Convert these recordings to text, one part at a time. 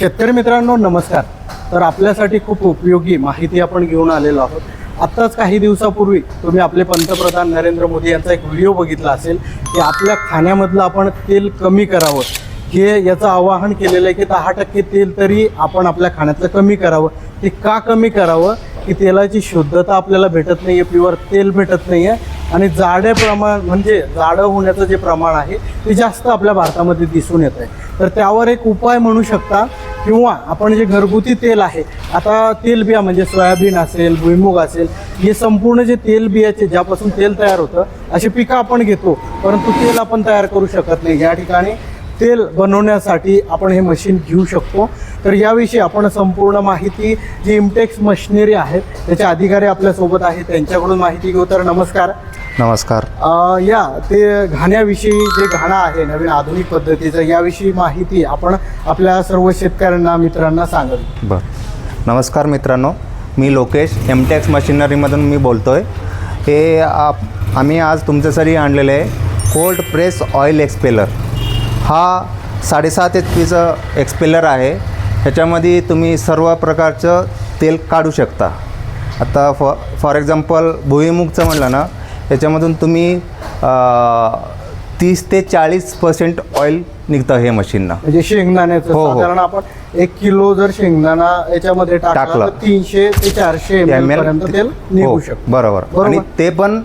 शेतकरी मित्रांनो नमस्कार. तर आपल्यासाठी खूप उपयोगी माहिती आपण घेऊन आलेलो आहोत. आत्ताच काही दिवसापूर्वी तुम्ही आपले पंतप्रधान नरेंद्र मोदी यांचा एक व्हिडिओ बघितला असेल की आपल्या खाण्यामधलं आपण तेल कमी करावं. हे याचं आवाहन केलेलं आहे की दहा टक्के तेल तरी आपण आपल्या खाण्यातलं कमी करावं. ते का कमी करावं? की तेलाची शुद्धता आपल्याला भेटत नाही आहे प्युअर तेल भेटत नाही आहे आणि जाडे प्रमाण म्हणजे जाडं होण्याचं जे प्रमाण आहे ते जास्त आपल्या भारतामध्ये दिसून येत आहे तर त्यावर एक उपाय म्हणू शकता किंवा आपण जे घरगुती तेल आहे आता तेलबिया म्हणजे सोयाबीन असेल भुईमुग असेल हे संपूर्ण जे तेलबियाचे ज्यापासून तेल तयार होतं अशी पिकं आपण घेतो परंतु तेल आपण तयार करू शकत नाही. या ठिकाणी तेल बनवण्यासाठी आपण हे मशीन घेऊ शकतो. तर याविषयी आपण संपूर्ण माहिती जी इमटेक्स मशिनरी आहेत त्याचे अधिकारी आपल्यासोबत आहेत त्यांच्याकडून माहिती घेऊ. तर नमस्कार. नमस्कार. अ, या ते घाण्याविषयी जे घाणं आहे नवीन आधुनिक पद्धतीचं याविषयी माहिती आपण आपल्या सर्व शेतकऱ्यांना मित्रांना सांगावी बर. नमस्कार मित्रांनो. मी लोकेश एमटेक्स मशिनरीमधून मी बोलतो आहे हे आप आम्ही आज तुमच्यासाठी आणलेलं आहे कोल्ड प्रेस ऑइल एक्सपेलर हा साडेसात एच पीचं एक्सपेलर आहे. ह्याच्यामध्ये तुम्ही सर्व प्रकारचं तेल काढू शकता आता फॉ फॉर एक्झाम्पल भुईमुगचं म्हणलं ना याच्यामधून तुम्ही तीस ते चाळीस पर्सेंट ऑइल निघतं हे मशीननं म्हणजे शेंगदाण्याचं हो, हो. साधारण आपण एक किलो जर शेंगदाणा याच्यामध्ये टाकला टाकलं. तर तीनशे ते चारशे एम ML पर्यंत तेल निघू हो, शकतं बरोबर बरोबर. आणि ते पण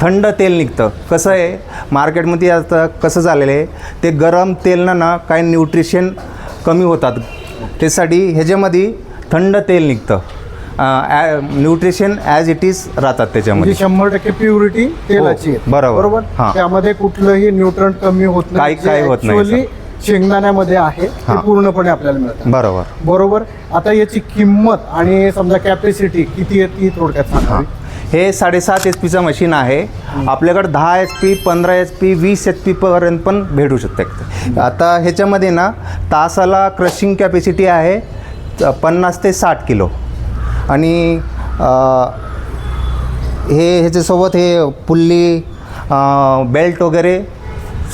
थंड तेल निघतं कसं आहे मार्केटमध्ये आता कसं झालेलं आहे ते गरम तेलनं ना काही न्यूट्रिशन कमी होतात त्यासाठी ह्याच्यामध्ये थंड तेल निघतं. न्यूट्रिशन ॲज इट इज राहतात म्हणजे त्याच्यामध्ये शंभर टक्के प्युरिटी तेलाची. हो, बरोबर. बरोबर. त्यामध्ये कुठलंही न्यूट्रन कमी होत जे काही होत नाही, शेंगदाण्यामध्ये आहे ते. पूर्णपणे आपल्याला मिळतं बरोबर. बरोबर? आता याची किंमत आणि समजा कॅपॅसिटी किती आहे ती थोडक्यात सांगावी हे साडेसात एच पीचं मशीन आहे. आपल्याकडं दहा एच पी पंधरा एच पी वीस एच पीपर्यंत पण भेटू शकते. आता ह्याच्यामध्ये ना तासाला क्रशिंग कॅपॅसिटी आहे पन्नास ते साठ किलो. आणि हे ह्याच्यासोबत हे पुल्ली बेल्ट वगैरे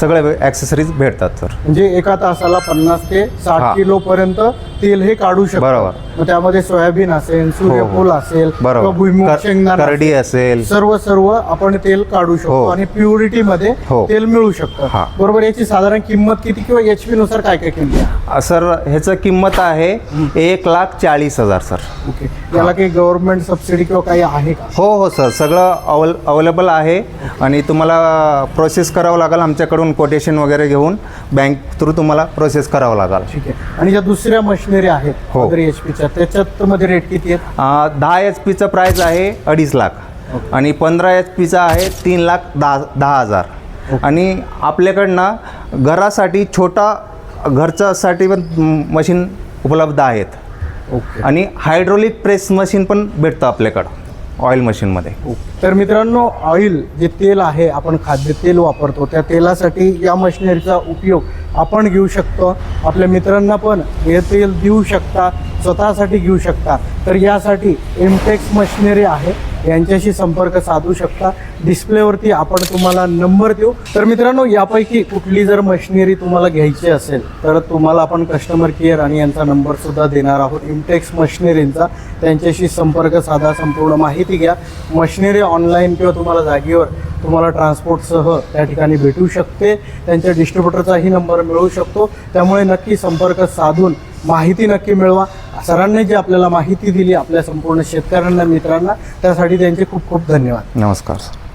सगळे ॲक्सेसरीज भेटतात सर म्हणजे एका तासाला पन्नास ते साठ हां. किलो पर्यंत तेल हे काढू शकतो. बरोबर. त्यामध्ये सोयाबीन असेल सूर्यफूल असेल बरोबर. भुईमुग कर- शेंगदाणा करडी असेल. सर्व सर्व आपण तेल काढू शकतो हो. आणि प्युरिटी मध्ये हो. तेल मिळू शकतं. हां. बरोबर याची साधारण किंमत किती किंवा एच पी नुसार काय काय किंमत सर ह्याचं किंमत आहे एक लाख चाळीस हजार सर. ओके. याला काही गव्हर्नमेंट सबसिडी किंवा काही आहे का? हो हो सर. सगळं अवेल अवेलेबल आहे. आणि तुम्हाला प्रोसेस करावं लागेल आमच्याकडून. कोटेशन वगैरे घेऊन बँक थ्रू तुम्हाला प्रोसेस करावं लागेल. ठीक आहे. आणि ज्या दुसऱ्या मशिनरी आहेत हो. एच पीच्या त्याच्यात मध्ये रेट किती आहेत? अं, दहा एच पीचं प्राईस आहे अडीच लाख. आणि पंधरा एच पीचं आहे तीन लाख दहा दहा हजार. आणि आपल्याकडनं घरासाठी छोटा घरच्यासाठी पण मशीन उपलब्ध आहेत. ओके. आणि हायड्रोलिक प्रेस मशीन पण भेटतं आपल्याकडं. ऑइल मशीनमध्ये. तर मित्रांनो ऑइल जे तेल आहे आपण खाद्य तेल वापरतो त्या तेलासाठी या मशिनरीचा उपयोग आपण घेऊ शकतो. आपल्या मित्रांना पण हे तेल देऊ शकता. स्वतःसाठी घेऊ शकता. तर यासाठी एमटेक्स मशिनरी आहे. यांच्याशी संपर्क साधू शकता. डिस्प्लेवरती आपण तुम्हाला नंबर देऊ. तर मित्रांनो यापैकी कुठली जर मशिनरी तुम्हाला घ्यायची असेल तर तुम्हाला आपण कस्टमर केअर आणि यांचा नंबर सुद्धा देणार आहोत. इमटेक्स मशिनरींचा त्यांच्याशी संपर्क साधा संपूर्ण माहिती घ्या. मशिनरी ऑनलाईन किंवा तुम्हाला जागेवर तुम्हाला ट्रान्सपोर्टसह त्या ठिकाणी भेटू शकते. त्यांच्या डिस्ट्रीब्युटरचाही नंबर मिळू शकतो. त्यामुळे नक्की संपर्क साधून माहिती नक्की मिळवा. सरांनी जी आपल्याला माहिती दिली आपल्या संपूर्ण शेतकऱ्यांना मित्रांना त्यासाठी त्यांचे खूप खूप धन्यवाद. नमस्कार सर.